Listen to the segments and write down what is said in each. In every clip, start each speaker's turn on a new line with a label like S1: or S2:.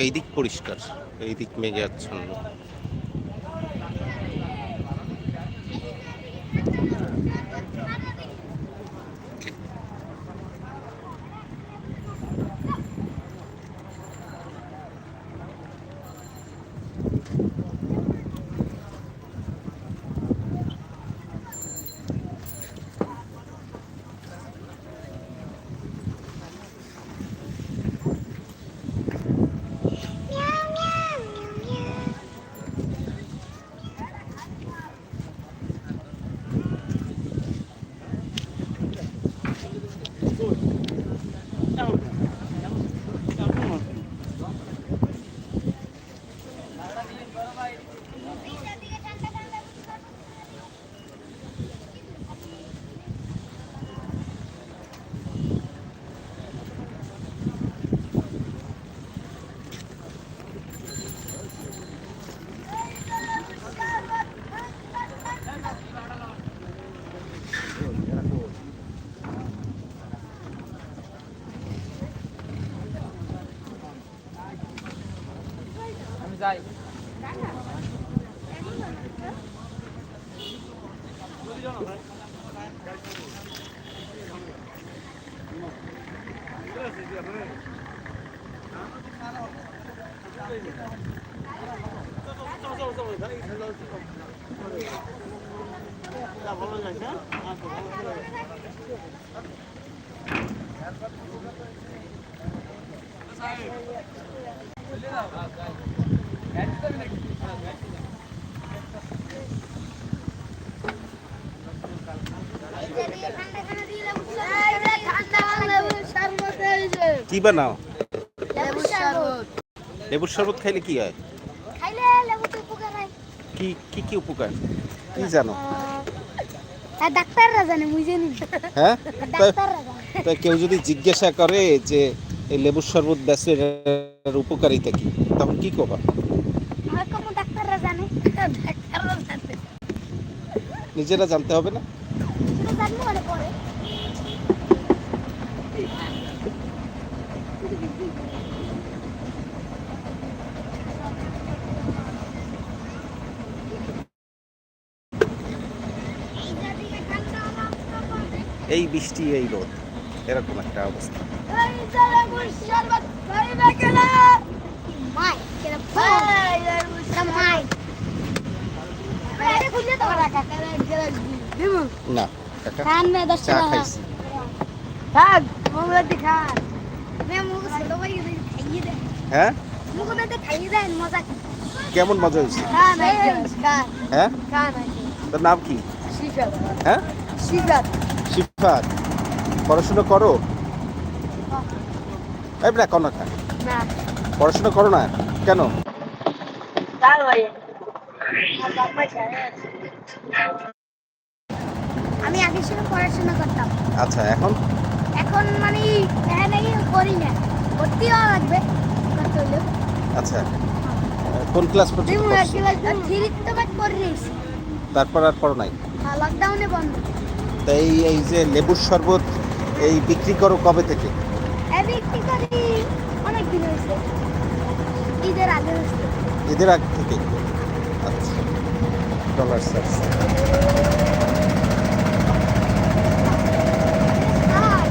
S1: এই দিক পরিষ্কার এই দিক মেঘে আচ্ছন্ন কি বানাও লেবুর শরবত। খাইলে কি হয়? কি কি কি উপকার? কি জানো?
S2: ডাক্তাররা জানে মুই জানি।
S1: হ্যাঁ? তা- কেউ যদি জিজ্ঞাসা করে যে এই লেবুর শরবত ব্যস্ত এটার উপকারিতা কি তখন কি
S2: কোন ডাক্তাররা জানে। ডাক্তাররা জানে।
S1: নিজেরা জানতে হবে না
S2: সেটা জানব মানে পরে
S1: এই বৃষ্টি এই রোদ এরকম একটা অবস্থা। না চা খাইছি। হ্যাঁ? কেমন মজা হয়েছে? হ্যাঁ? তোর নাম কি? হ্যাঁ?
S2: শিফাত
S1: পড়াশোনা করো? এই না কর না। খা পড়াশোনা করো না কেন?
S2: আমি আগে ছিল পড়াশোনা করতাম।
S1: আচ্ছা এখন?
S2: এখন মানে দেখা করি না। ভর্তি হওয়া লাগবে করতে
S1: আচ্ছা। কোন ক্লাস পর্যন্ত পড়ছো?
S2: থ্রি তো বাদ করে
S1: তারপর আর পড়ো নাই?
S2: লকডাউনে বন্ধ।
S1: তাই এই এই যে লেবুর শরবত এই বিক্রি করো কবে থেকে?
S2: এদের বিক্রি করি অনেক দিন হয়েছে। ঈদের আগে
S1: ঈদের আগ থেকে? আচ্ছা। ডলার সার্চ
S2: আর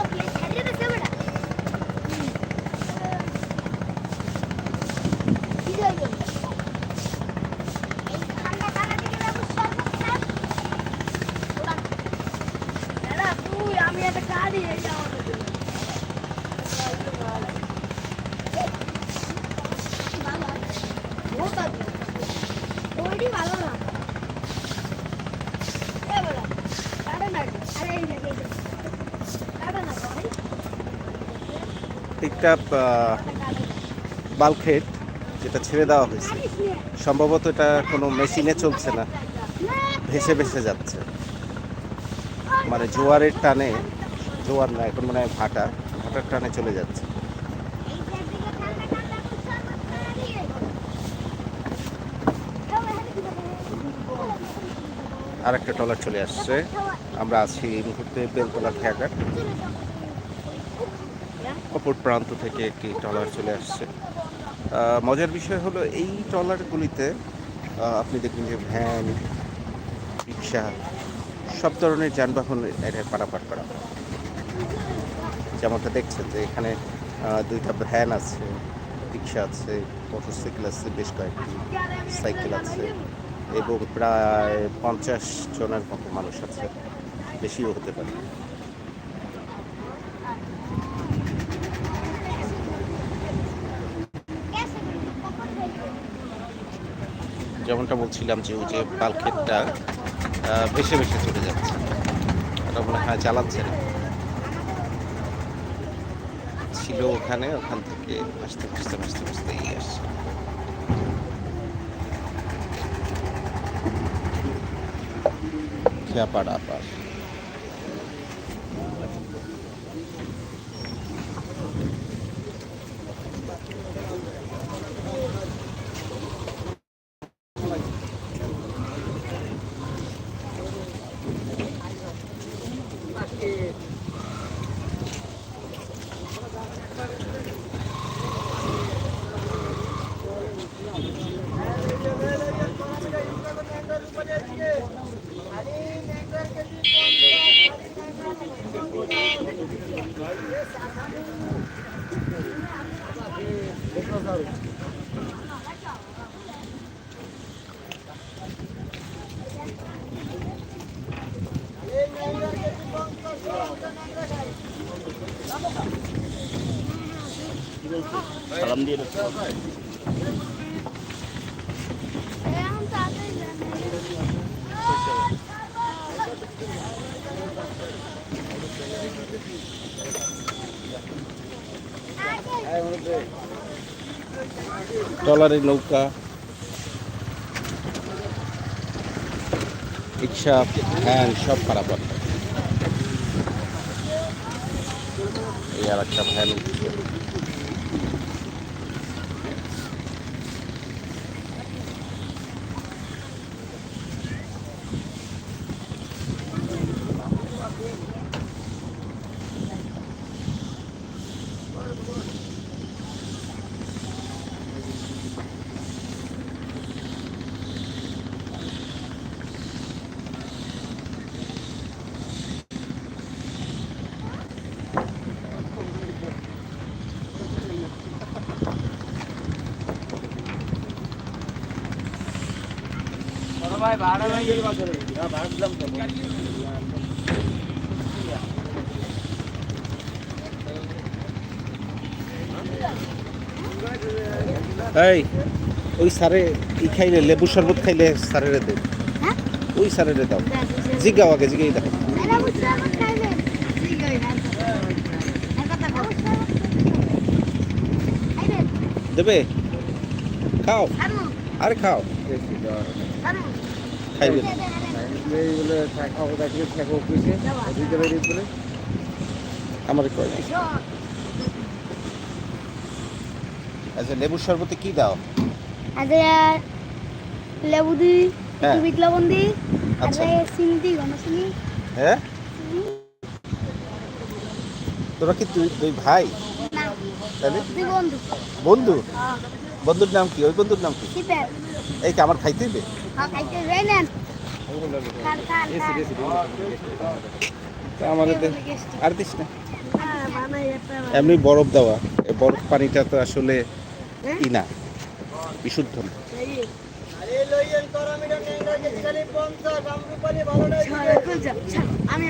S2: ওকে ছাড়িয়ে দিছে বেটা কি হইল এই ঠান্ডা ঠান্ডা দিকে লেবু শরবত খান ওরা দাদা তুই আমি একটা গাড়ি এই আমাদের ভালো বহুত ভালো ওইটি ভালো না এ বলা এই যে, এই যে। কাটা না ভাই।
S1: টিকটাপ বালখেট যেটা ছেড়ে দেওয়া হয়েছে। সম্ভবত এটা কোনো মেশিনে চলছে না, ভেসে ভেসে যাচ্ছে। মানে জোয়ারের টানে জোয়ার না, এখন মানে ভাটা, ভাটার টানে চলে যাচ্ছে। আর একটা টলার চলে আসছে আমরা আছি এই মুহূর্তে বেলতলা খেয়াঘাট অপর প্রান্ত থেকে একটি ট্রলার চলে আসছে মজার বিষয় হলো এই ট্রলারগুলিতে আপনি দেখবেন যে ভ্যান, রিক্সা, সব ধরনের যানবাহন এটা পারাপার করা হয়। যেমনটা দেখছেন যে এখানে দুইটা ভ্যান আছে, রিক্সা আছে, মোটরসাইকেল আছে, বেশ কয়েকটি সাইকেল আছে এবং প্রায় পঞ্চাশ জনের মতো মানুষ আছে, বেশিও হতে পারে। যেমনটা বলছিলাম যে ওই যে পালক্ষেতটা ভেসে ভেসে চলে যাচ্ছে। ওটা মনে হয় চালাচ্ছে না। ছিল ওখানে ওখান থেকে আসতে আস্তে আস্তে আস্তে এগিয়ে আসছে খেয়াপাড় আপার
S3: সালাম দিয়ে দেবো।
S2: এখন তাড়াতাড়ি যান।
S1: ট্রলারের নৌকা রিক্সা ভ্যান সব পারাপার had a couple of hemorrhages. হয়। এই আর একটা ভ্যান উঠছে এই ওই সারে ই খাইলে লেবু শরবত খাইলে সারেরে দে
S2: হ্যাঁ?
S1: ওই সারেরে দাও জিগাও আগে
S2: কও। খাইবে?
S1: দেবে খাও আরে খাও আমার কয় আচ্ছা লেবুর শরবতে কি দাও?
S2: লেবু দিই
S1: হ্যাঁ।
S2: একটু বিট লবণ
S1: আচ্ছা।
S2: চিনি দিই ঘন চিনি
S1: হ্যাঁ? তোরা কি তুই দুই ভাই? তাহলে?
S2: বন্ধু।
S1: বন্ধু?
S2: হ্যাঁ।
S1: বন্ধুর নাম কি? ওই বন্ধুর নাম কি? এই কি আমার খাইতে আমাদের আর দিস না এমনি বরফ দেওয়া বরফ পানিটা তো আসলে? ই না, বিশুদ্ধ না
S2: আমি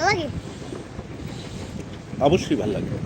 S2: লাগে
S1: অবশ্যই ভালো লাগবে।